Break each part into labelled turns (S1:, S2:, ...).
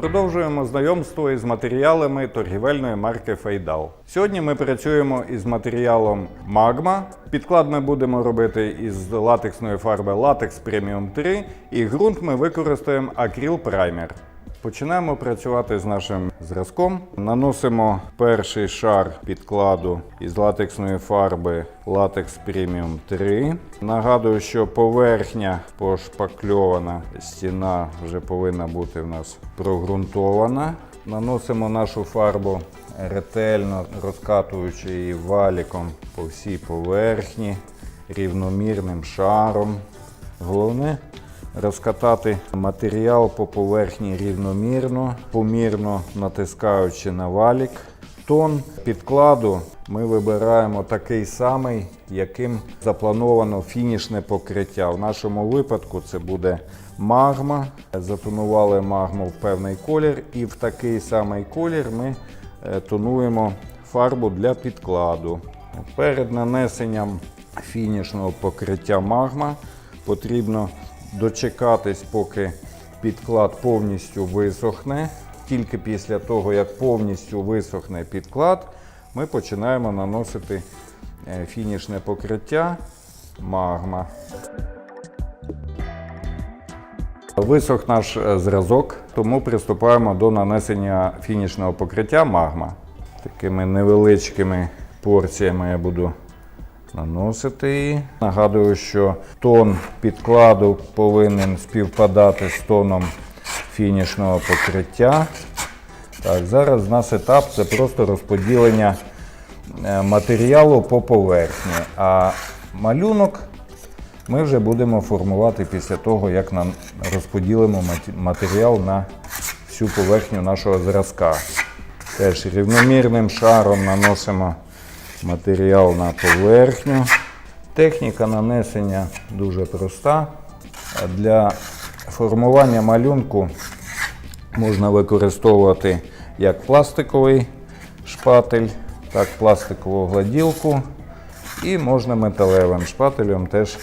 S1: Продовжуємо знайомство із матеріалами торгівельної марки Фейдал. Сьогодні ми працюємо із матеріалом Magma. Підклад ми будемо робити із латексної фарби Latex Premium 3 і ґрунт ми використаємо акріл Primer. Починаємо працювати з нашим зразком. Наносимо перший шар підкладу із латексної фарби Latex Premium 3. Нагадую, що поверхня пошпакльована, стіна вже повинна бути в нас прогрунтована. Наносимо нашу фарбу ретельно розкатуючи її валіком по всій поверхні, рівномірним шаром. Головне розкатати матеріал по поверхні рівномірно, помірно натискаючи на валік. Тон підкладу ми вибираємо такий самий, яким заплановано фінішне покриття. В нашому випадку це буде магма. Затонували магму в певний колір, і в такий самий колір ми е, тонуємо фарбу для підкладу. Перед нанесенням фінішного покриття магма потрібно дочекатись, поки підклад повністю висохне. Тільки після того, як повністю висохне підклад, ми починаємо наносити е, фінішне покриття магма. Висох наш е, зразок, тому приступаємо до нанесення фінішного покриття магма. Такими невеличкими порціями я буду наносити її. Нагадую, що тон підкладу повинен співпадати з тоном фінішного покриття. Так, зараз у нас етап це просто розподілення е, матеріалу по поверхні. А малюнок ми вже будемо формувати після того, як нам розподілимо матеріал на всю поверхню нашого зразка. Теж рівномірним шаром наносимо матеріал на поверхню. Техніка нанесення дуже проста. Для формування малюнку можна використовувати як пластиковий шпатель, так пластикову гладілку. І можна металевим шпателем теж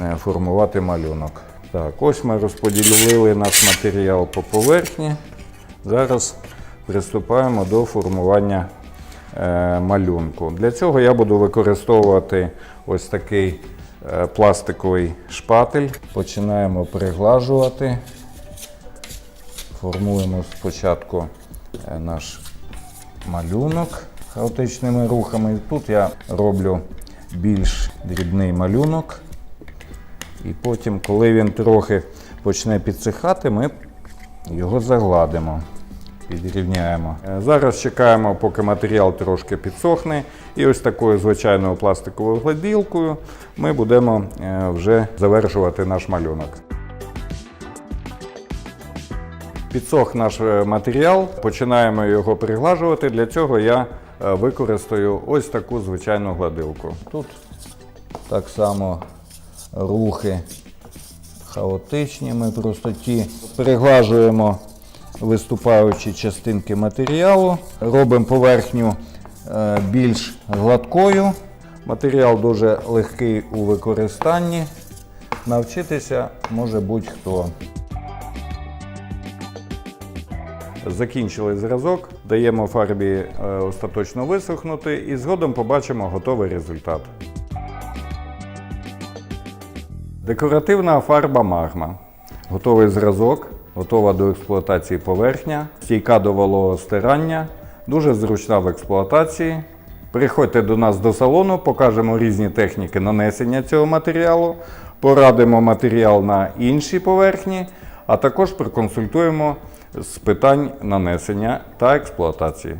S1: е, формувати малюнок. Так, ось ми розподілили наш матеріал по поверхні. Зараз приступаємо до формування малюнку. Для цього я буду використовувати ось такий е, пластиковий шпатель. Починаємо приглажувати. Формуємо спочатку е, наш малюнок хаотичними рухами. Тут я роблю більш дрібний малюнок. І потім, коли він трохи почне підсихати, ми його загладимо, підрівняємо. Е, Зараз чекаємо, поки матеріал трошки підсохне. І ось такою звичайною пластиковою гладілкою ми будемо е, вже завершувати наш малюнок. Підсох наш е, матеріал, починаємо його приглажувати. Для цього я використаю ось таку звичайну гладилку. Тут так само рухи хаотичні, ми просто ті приглажуємо виступаючі частинки матеріалу, робимо поверхню е, більш гладкою. Матеріал дуже легкий у використанні. Навчитися може будь-хто. Закінчили зразок, даємо фарбі е, остаточно висохнути і згодом побачимо готовий результат. Декоративна фарба магма. Готовий зразок, готова до експлуатації поверхня, стійка до вологого стирання, дуже зручна в експлуатації. Приходьте до нас до салону, покажемо різні техніки нанесення цього матеріалу, порадимо матеріал на іншій поверхні, а також проконсультуємо з питань нанесення та експлуатації.